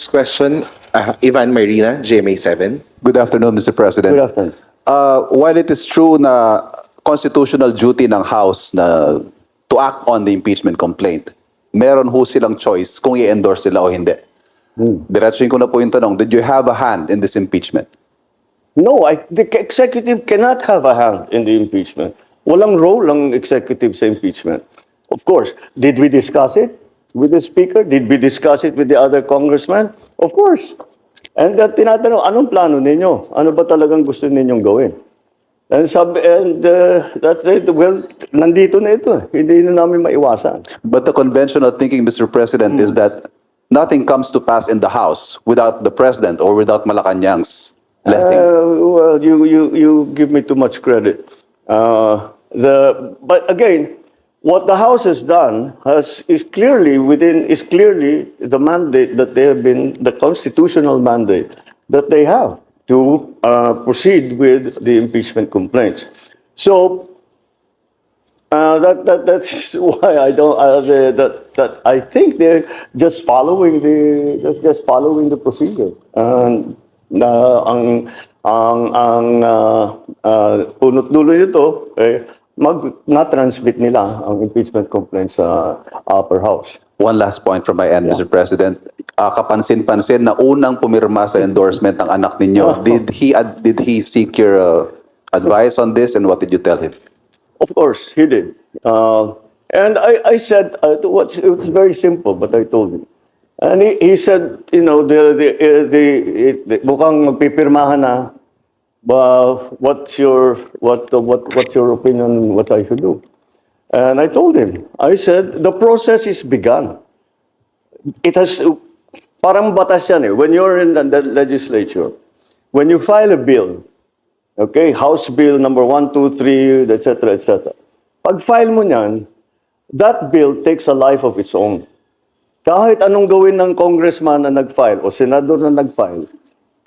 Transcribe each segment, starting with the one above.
First question, uh, Ivan Marina, GMA7. Good afternoon, Mr. President. Good afternoon. Uh, while it is true na constitutional duty ng House na to act on the impeachment complaint, meron ho silang choice kung i-endorse sila o hindi. Diretsuhin ko na po yung tanong, did you have a hand in this impeachment? No, I, the executive cannot have a hand in the impeachment. Walang role ang executive sa impeachment. Of course, did we discuss it with the speaker? Did we discuss it with the other congressman? Of course. And that tinatanong, anong plano ninyo? Ano ba talagang gusto ninyong gawin? And, sab and uh, that's it. Well, nandito na ito. eh. Hindi na namin maiwasan. But the conventional thinking, Mr. President, is that nothing comes to pass in the House without the President or without Malacanang's blessing. Uh, well, you, you, you give me too much credit. Uh, the, but again, what the House has done has, is clearly within, is clearly the mandate that they have been, the constitutional mandate that they have to uh, proceed with the impeachment complaints. So, uh, that, that, that's why I don't, uh, the, that, that I think they're just following the, just- following the procedure. And, na ang, ang, ang, uh, uh, punot dulo nito, eh, mag, na-transmit nila ang impeachment complaint sa upper house. One last point from my end, Mr. President. Ah, kapansin-pansin na unang pumirma sa endorsement ng anak ninyo. Did he ad- did he seek your uh, advice on this and what did you tell him? Of course, he did. Uh, and I, I said, uh, what, it was very simple, but I told him. And he, he said, you know, the, the, uh, the, it, the mukhang magpipirmahan na, but what's your, what, what, what's your opinion what I should do? And I told him, I said, the process is begun. It has, parang batas yan eh. When you're in the, legislature, when you file a bill, Okay, House Bill number 1, 2, 3, etc., etc. Pag file mo niyan, that bill takes a life of its own. Kahit anong gawin ng congressman na nag-file o senador na nag-file,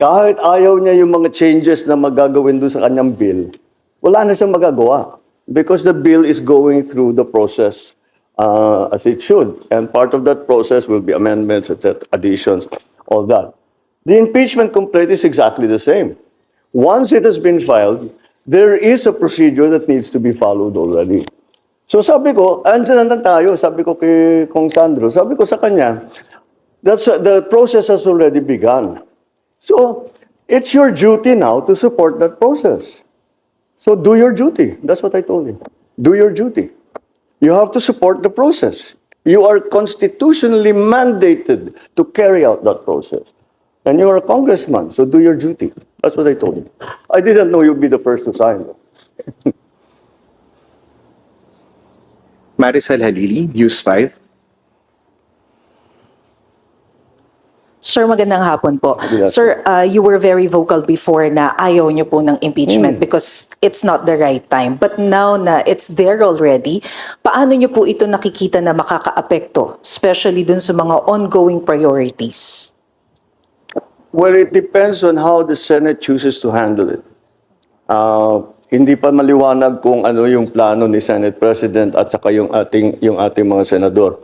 kahit ayaw niya yung mga changes na magagawin doon sa kanyang bill, wala na siyang magagawa. Because the bill is going through the process uh, as it should. And part of that process will be amendments, additions, all that. The impeachment complaint is exactly the same. Once it has been filed, there is a procedure that needs to be followed already. So sabi ko, andyan na tayo, sabi ko kay Kong Sandro, sabi ko sa kanya, that's, the process has already begun. So, it's your duty now to support that process. So do your duty. That's what I told him. Do your duty. You have to support the process. You are constitutionally mandated to carry out that process. And you are a congressman, so do your duty. That's what I told him. I didn't know you'd be the first to sign. Marisol Halili, News 5. Sir, magandang hapon po. Sir, uh, you were very vocal before na ayaw niyo po ng impeachment because it's not the right time. But now na it's there already, paano niyo po ito nakikita na makakaapekto, especially dun sa mga ongoing priorities? Well, it depends on how the Senate chooses to handle it. Uh, hindi pa maliwanag kung ano yung plano ni Senate President at saka yung ating, yung ating mga senador.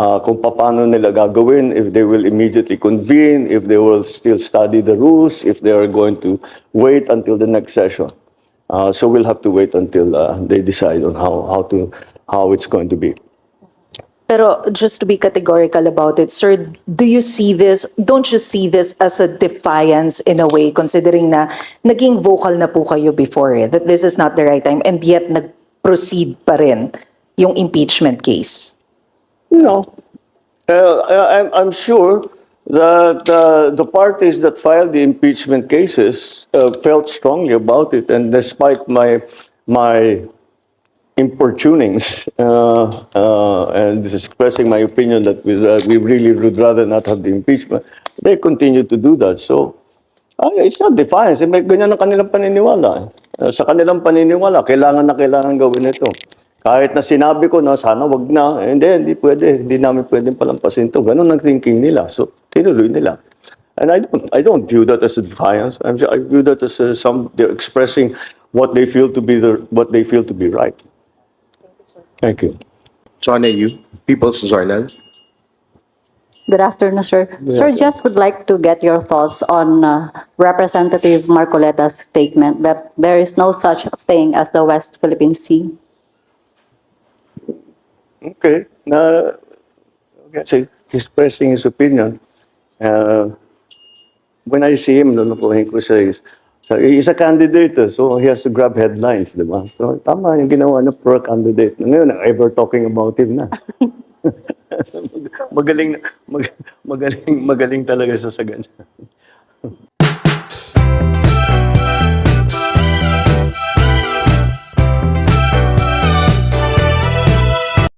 Uh, kung paano nila gagawin, if they will immediately convene, if they will still study the rules, if they are going to wait until the next session. Uh, so we'll have to wait until uh, they decide on how, how, to, how it's going to be. Pero just to be categorical about it, sir, do you see this, don't you see this as a defiance in a way, considering na naging vocal na po kayo before eh, that this is not the right time, and yet nag-proceed pa rin yung impeachment case? No. Uh, I- I'm, sure that uh, the parties that filed the impeachment cases uh, felt strongly about it, and despite my my importunings uh, uh, and expressing my opinion that we, that we really would rather not have the impeachment, they continue to do that. So uh, it's not defiance. Eh, May ganyan ang kanilang paniniwala. Uh, sa kanilang paniniwala, kailangan na kailangan gawin ito. Kahit na sinabi ko na sana wag na, eh, hindi, hindi pwede, hindi namin pwedeng palampasin to. Ganun ang thinking nila. So, tinuloy nila. And I don't, I don't view that as a defiance. I'm, I view that as uh, some, they're expressing what they feel to be the, what they feel to be right. Thank you. John Ayu, People's Journal. Good afternoon, sir. Sir, just would like to get your thoughts on uh, Representative Marcoleta's statement that there is no such thing as the West Philippine Sea. Okay. Na, kasi he's expressing his opinion. Uh, when I see him, lulukuhin ko siya. So, he's a candidate, eh, so he has to grab headlines, di ba? So, tama yung ginawa na pro candidate. Ngayon, ever talking about him na. magaling, mag, magaling, magaling talaga siya sa ganyan.